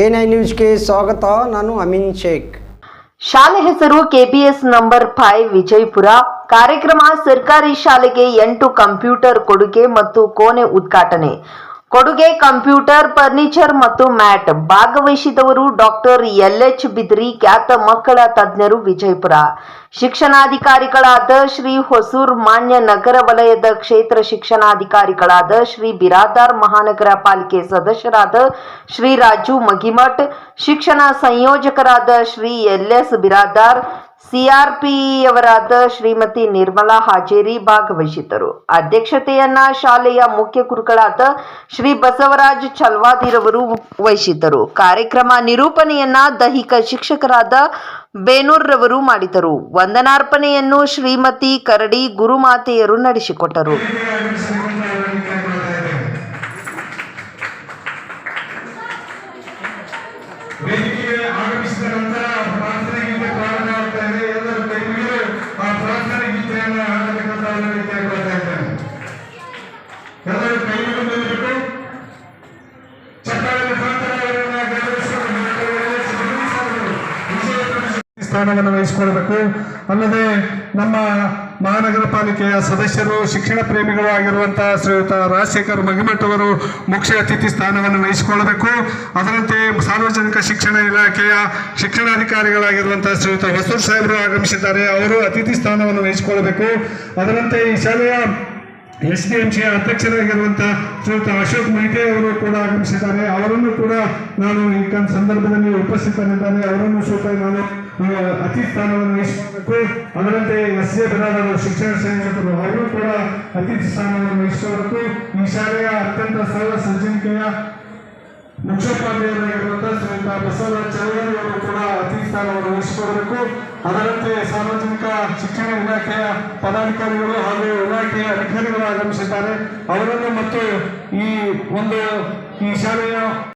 N I ನ್ಯೂಸ್ಗೆ ಸ್ವಾಗತ. ನಾನು ಅಮಿನ್ ಶೇಖ್. ಶಾಲೆ ಹೆಸರು ಕೆಬಿಎಸ್ ನಂಬರ್ ಫೈವ್ ವಿಜಯಪುರ. ಕಾರ್ಯಕ್ರಮ ಸರ್ಕಾರಿ ಶಾಲೆಗೆ ಎಂಟು ಕಂಪ್ಯೂಟರ್ ಕೊಡುಗೆ ಮತ್ತು ಕೋಣೆ ಉದ್ಘಾಟನೆ. ಕೊಡುಗೆ ಕಂಪ್ಯೂಟರ್, ಫರ್ನಿಚರ್ ಮತ್ತು ಮ್ಯಾಟ್ ಭಾಗವಹಿಸಿದವರು ಡಾಕ್ಟರ್ ಎಲ್ ಎಚ್ ಬಿದ್ರಿ, ಖ್ಯಾತ ಮಕ್ಕಳ ತಜ್ಞರು ವಿಜಯಪುರ. ಶಿಕ್ಷಣಾಧಿಕಾರಿಗಳಾದ ಶ್ರೀ ಹೊಸೂರ್ ಮಾನ್ಯ ನಗರ ವಲಯದ ಕ್ಷೇತ್ರ ಶಿಕ್ಷಣಾಧಿಕಾರಿಗಳಾದ ಶ್ರೀ ಬಿರಾದಾರ್ ಮಹಾನಗರ ಪಾಲಿಕೆ ಸದಸ್ಯರಾದ ಶ್ರೀ ರಾಜು ಮಗಿಮಠ್, ಶಿಕ್ಷಣ ಸಂಯೋಜಕರಾದ ಶ್ರೀ ಎಲ್ ಎಸ್ ಬಿರಾದಾರ್ ಸಿಆರ್ಪಿಯವರಾದ ಶ್ರೀಮತಿ ನಿರ್ಮಲಾ ಹಾಜೇರಿ ಭಾಗವಹಿಸಿದ್ದರು. ಅಧ್ಯಕ್ಷತೆಯನ್ನ ಶಾಲೆಯ ಮುಖ್ಯ ಗುರುಗಳಾದ ಶ್ರೀ ಬಸವರಾಜ್ ಚಲ್ವಾದಿರವರು ವಹಿಸಿದ್ದರು. ಕಾರ್ಯಕ್ರಮ ನಿರೂಪಣೆಯನ್ನ ದೈಹಿಕ ಶಿಕ್ಷಕರಾದ ಬೇನೂರ್ರವರು ಮಾಡಿದರು ವಂದನಾರ್ಪಣೆಯನ್ನು ಶ್ರೀಮತಿ ಕರಡಿ ಗುರುಮಾತೆಯರು ನಡೆಸಿಕೊಟ್ಟರು. ಆಗಮಿಸಿದ ನಂತರ ಸ್ಥಾನವನ್ನು ವಹಿಸಿಕೊಳ್ಬೇಕು ಅಲ್ಲದೆ ನಮ್ಮ ಮಹಾನಗರ ಪಾಲಿಕೆಯ ಸದಸ್ಯರು, ಶಿಕ್ಷಣ ಪ್ರೇಮಿಗಳು ಆಗಿರುವಂತಹ ಶ್ರೀಯುತ ರಾಜಶೇಖರ್ ಮಗಿಮಠ್ ಅವರು ಮುಖ್ಯ ಅತಿಥಿ ಸ್ಥಾನವನ್ನು ವಹಿಸಿಕೊಳ್ಳಬೇಕು. ಅದರಂತೆ ಸಾರ್ವಜನಿಕ ಶಿಕ್ಷಣ ಇಲಾಖೆಯ ಶಿಕ್ಷಣಾಧಿಕಾರಿಗಳಾಗಿರುವಂತಹ ಶ್ರೀಯುತ ಹೊಸೂರ್ ಸಾಹೇಬರು ಆಗಮಿಸಿದ್ದಾರೆ. ಅವರು ಅತಿಥಿ ಸ್ಥಾನವನ್ನು ವಹಿಸಿಕೊಳ್ಳಬೇಕು. ಅದರಂತೆ ಈ ಶಾಲೆಯ ಎಸ್ ಡಿ ಎಂ ಸಿಯ ಅಧ್ಯಕ್ಷರಾಗಿರುವಂತಹ ಶ್ರೀಯುತ ಅಶೋಕ್ ಮೈತೆ ಅವರು ಕೂಡ ಆಗಮಿಸಿದ್ದಾರೆ. ಅವರನ್ನು ಕೂಡ ನಾನು ಈ ಸಂದರ್ಭದಲ್ಲಿ ಉಪಸ್ಥಿತರಿದ್ದಾರೆ ಅವರನ್ನು ಸ್ವಲ್ಪ ನಾನು ಅತಿ ಸ್ಥಾನವನ್ನು ವಹಿಸಬೇಕು. ಅದರಂತೆ ಎಸ್ ಎ ಬಿರಾದರು ಶಿಕ್ಷಣ ಸಂಯೋಜಕರು ಅವರು ಕೂಡ ಅತಿಥಿ ಸ್ಥಾನವನ್ನು ವಹಿಸಬೇಕು. ಈ ಶಾಲೆಯ ಅತ್ಯಂತ ಸರಳ ಸಜ್ಜನಿಕೆಯ ಮುಖ್ಯೋಪಾಧ್ಯಾಯರಾಗಿರುವಂತಹ ಶ್ರೀಯುತ ಬಸವರಾಜ್ ಚೌಧರಿ ಅವರು ಕೂಡ ಅತಿಥಿ ಸ್ಥಾನವನ್ನು ವಹಿಸಿಕೊಡಬೇಕು. ಅದರಂತೆ ಸಾರ್ವಜನಿಕ ಶಿಕ್ಷಣ ಇಲಾಖೆಯ ಪದಾಧಿಕಾರಿಗಳು ಹಾಗೂ ಇಲಾಖೆಯ ಅಧಿಕಾರಿಗಳು ಆಗಮಿಸಿದ್ದಾರೆ. ಅವರನ್ನು ಮತ್ತು ಈ ಒಂದು ಈ ಶಾಲೆಯ